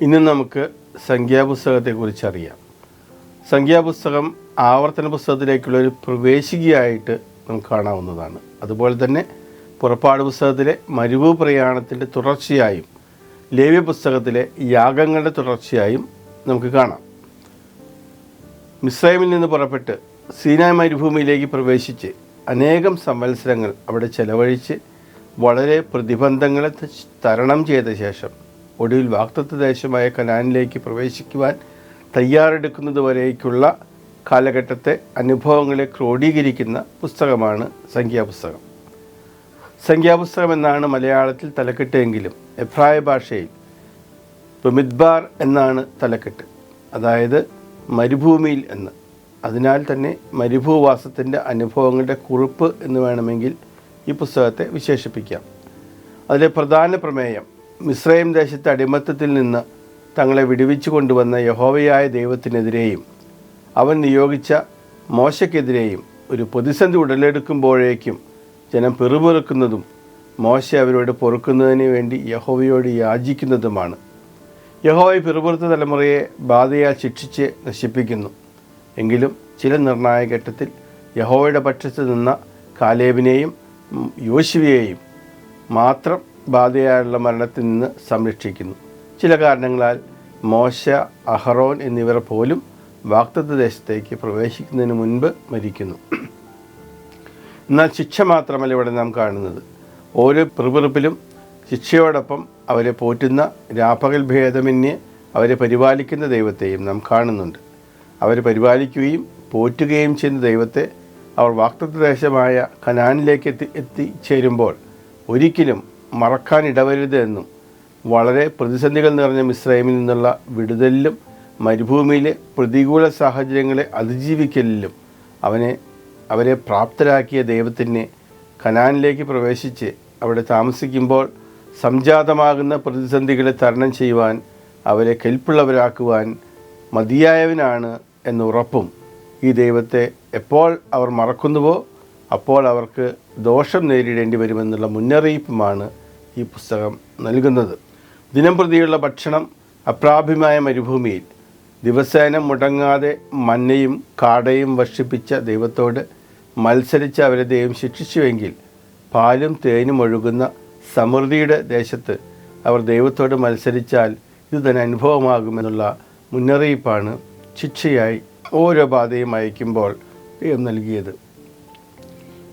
ഇന്ന് നമുക്ക് സംഖ്യാപുസ്തകത്തെക്കുറിച്ച് അറിയാം സംഖ്യാപുസ്തകം ആവർത്തന പുസ്തകത്തിലേക്കുള്ള ഒരു പ്രവേശികയായിട്ട് നമുക്ക് കാണാവുന്നതാണ്. അതുപോലെ തന്നെ പുറപ്പാട് പുസ്തകത്തിലെ മരുവ് പ്രയാണത്തിന്റെ തുടർച്ചയായും ലേവ്യ പുസ്തകത്തിലെ യാഗങ്ങളുടെ തുടർച്ചയായും നമുക്ക് കാണാം. മിസ്രൈമിൽ നിന്ന് പുറപ്പെട്ട് സീനായ് മരുഭൂമിയിലേക്ക് പ്രവേശിച്ച് അനേകം സംവത്സരങ്ങൾ അവിടെ ചെലവഴിച്ച് വളരെ പ്രതിബന്ധങ്ങളെ തരണം ചെയ്ത ശേഷം ഒടുവിൽ വാക്തത്വ ദേശമായ കനാനിലേക്ക് പ്രവേശിക്കുവാൻ തയ്യാറെടുക്കുന്നത് വരേക്കുള്ള കാലഘട്ടത്തെ അനുഭവങ്ങളെ ക്രോഡീകരിക്കുന്ന പുസ്തകമാണ് സംഖ്യാപുസ്തകം. സംഖ്യാപുസ്തകം എന്നാണ് മലയാളത്തിൽ തലക്കെട്ടെങ്കിലും എബ്രായ ഭാഷയിൽ ബമിദ്ബാർ എന്നാണ് തലക്കെട്ട്. അതായത് മരുഭൂമിയിൽ എന്ന്. അതിനാൽ തന്നെ മരുഭൂവാസത്തിന്റെ അനുഭവങ്ങളുടെ കുറിപ്പ് എന്ന് വേണമെങ്കിൽ ഈ പുസ്തകത്തെ വിശേഷിപ്പിക്കാം. അതിലെ പ്രധാന പ്രമേയം മിസ്രൈം ദേശത്തെ അടിമത്തത്തിൽ നിന്ന് തങ്ങളെ വിടുവിച്ചു കൊണ്ടുവന്ന യഹോവയായ ദൈവത്തിനെതിരെയും അവൻ നിയോഗിച്ച മോശയ്ക്കെതിരെയും ഒരു പ്രതിസന്ധി ഉടലെടുക്കുമ്പോഴേക്കും ജനം പെറുപെറുക്കുന്നതും മോശ അവരോട് പൊറുക്കുന്നതിന് വേണ്ടി യഹോവയോട് യാചിക്കുന്നതുമാണ്. യഹോവ പിറുപുറത്ത തലമുറയെ ബാധയാൽ ശിക്ഷിച്ച് നശിപ്പിക്കുന്നു. എങ്കിലും ചില നിർണായക ഘട്ടത്തിൽ യഹോവയുടെ പക്ഷത്ത് നിന്ന കാലേബിനെയും യോശുവയെയും മാത്രം ബാധയായുള്ള മരണത്തിൽ നിന്ന് സംരക്ഷിക്കുന്നു. ചില കാരണങ്ങളാൽ മോശ അഹറോൻ എന്നിവർ പോലും വാക്തത്വ ദേശത്തേക്ക് പ്രവേശിക്കുന്നതിന് മുൻപ് മരിക്കുന്നു. എന്നാൽ ശിക്ഷ മാത്രമല്ല ഇവിടെ നാം കാണുന്നത്. ഓരോ പിറുപിറുപ്പിലും ശിക്ഷയോടൊപ്പം അവരെ പോറ്റുന്ന രാപ്പകൽ ഭേദമന്യേ അവരെ പരിപാലിക്കുന്ന ദൈവത്തെയും നാം കാണുന്നുണ്ട്. അവരെ പരിപാലിക്കുകയും പോറ്റുകയും ചെയ്യുന്ന ദൈവത്തെ അവർ വാക്തത്വ ദേശമായ കനാനിലേക്ക് എത്തി എത്തിച്ചേരുമ്പോൾ ഒരിക്കലും മറക്കാൻ എന്നും വളരെ പ്രതിസന്ധികൾ നിറഞ്ഞ മിശ്രൈമിൽ നിന്നുള്ള വിടുതലിലും മരുഭൂമിയിലെ പ്രതികൂല സാഹചര്യങ്ങളെ അതിജീവിക്കലിലും അവനെ അവരെ പ്രാപ്തരാക്കിയ ദൈവത്തിനെ കനാനിലേക്ക് പ്രവേശിച്ച് അവിടെ താമസിക്കുമ്പോൾ സംജാതമാകുന്ന പ്രതിസന്ധികളെ തരണം ചെയ്യുവാൻ അവരെ കെൽപ്പുള്ളവരാക്കുവാൻ മതിയായവനാണ് എന്ന ഉറപ്പും ഈ ദൈവത്തെ എപ്പോൾ അവർ മറക്കുന്നുവോ അപ്പോൾ അവർക്ക് ദോഷം നേരിടേണ്ടി വരുമെന്നുള്ള മുന്നറിയിപ്പുമാണ് ഈ പുസ്തകം നൽകുന്നത്. ദിനം പ്രതിയുള്ള ഭക്ഷണം അപ്രാഭ്യമായ മരുഭൂമിയിൽ. ദിവസേന മുടങ്ങാതെ മന്നയും കാടയും വർഷിപ്പിച്ച ദൈവത്തോട് മത്സരിച്ച് അവരെ ദൈവം ശിക്ഷിച്ചുവെങ്കിൽ പാലും തേനും ഒഴുകുന്ന സമൃദ്ധിയുടെ ദേശത്ത് അവർ ദൈവത്തോട് മത്സരിച്ചാൽ ഇത് തന്നെ അനുഭവമാകുമെന്നുള്ള മുന്നറിയിപ്പാണ് ശിക്ഷയായി ഓരോ ബാധയും അയക്കുമ്പോൾ ദൈവം നൽകിയത്.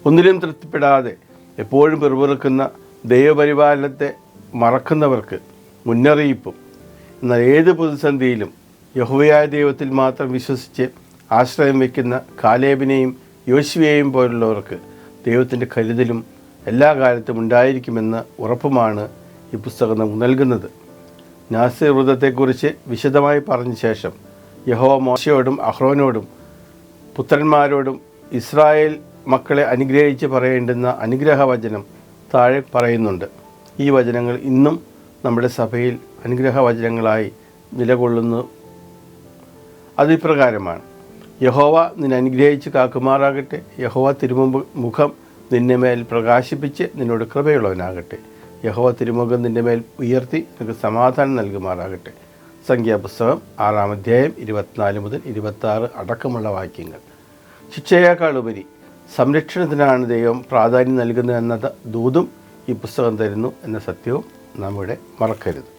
ഒന്നിലും തൃപ്തിപ്പെടാതെ എപ്പോഴും പിറുപിറുക്കുന്ന ദൈവപരിപാലനത്തെ മറക്കുന്നവർക്ക് മുന്നറിയിപ്പും. എന്നാൽ ഏത് പ്രതിസന്ധിയിലും യഹുവയായ ദൈവത്തിൽ മാത്രം വിശ്വസിച്ച് ആശ്രയം വയ്ക്കുന്ന കാലേബിനെയും യോശുവയെയും പോലുള്ളവർക്ക് ദൈവത്തിന്റെ കരുതലും എല്ലാ കാലത്തും ഉണ്ടായിരിക്കുമെന്ന ഉറപ്പുമാണ് ഈ പുസ്തകം നമുക്ക് നൽകുന്നത്. നാസിർ വിശദമായി പറഞ്ഞ ശേഷം യഹോ മോശയോടും അഹ്റോനോടും പുത്രന്മാരോടും ഇസ്രായേൽ മക്കളെ അനുഗ്രഹിച്ച് പറയേണ്ടുന്ന അനുഗ്രഹവചനം താഴെ പറയുന്നുണ്ട്. ഈ വചനങ്ങൾ ഇന്നും നമ്മുടെ സഭയിൽ അനുഗ്രഹ വചനങ്ങളായി നിലകൊള്ളുന്നു അതിപ്രകാരമാണ് യഹോവ നിന്നെ അനുഗ്രഹിച്ച് കാക്കുമാറാകട്ടെ. യഹോവ തിരുമുമ്പ് മുഖം നിന്റെ മേൽ പ്രകാശിപ്പിച്ച് നിന്നോട് കൃപയുള്ളവനാകട്ടെ. യഹോവ തിരുമുഖം നിന്റെ മേൽ ഉയർത്തി നിനക്ക് സമാധാനം നൽകുമാറാകട്ടെ. സംഖ്യാപുസ്തകം ആറാം അധ്യായം ഇരുപത്തിനാല് മുതൽ ഇരുപത്താറ് അടക്കമുള്ള വാക്യങ്ങൾ. ശിക്ഷയേക്കാൾ ഉപരി സംരക്ഷണത്തിനാണ് ദൈവം പ്രാധാന്യം നൽകുന്നത് എന്ന ദൂതും ഈ പുസ്തകം തരുന്നു എന്ന സത്യവും നമ്മുടെ മറക്കരുത്.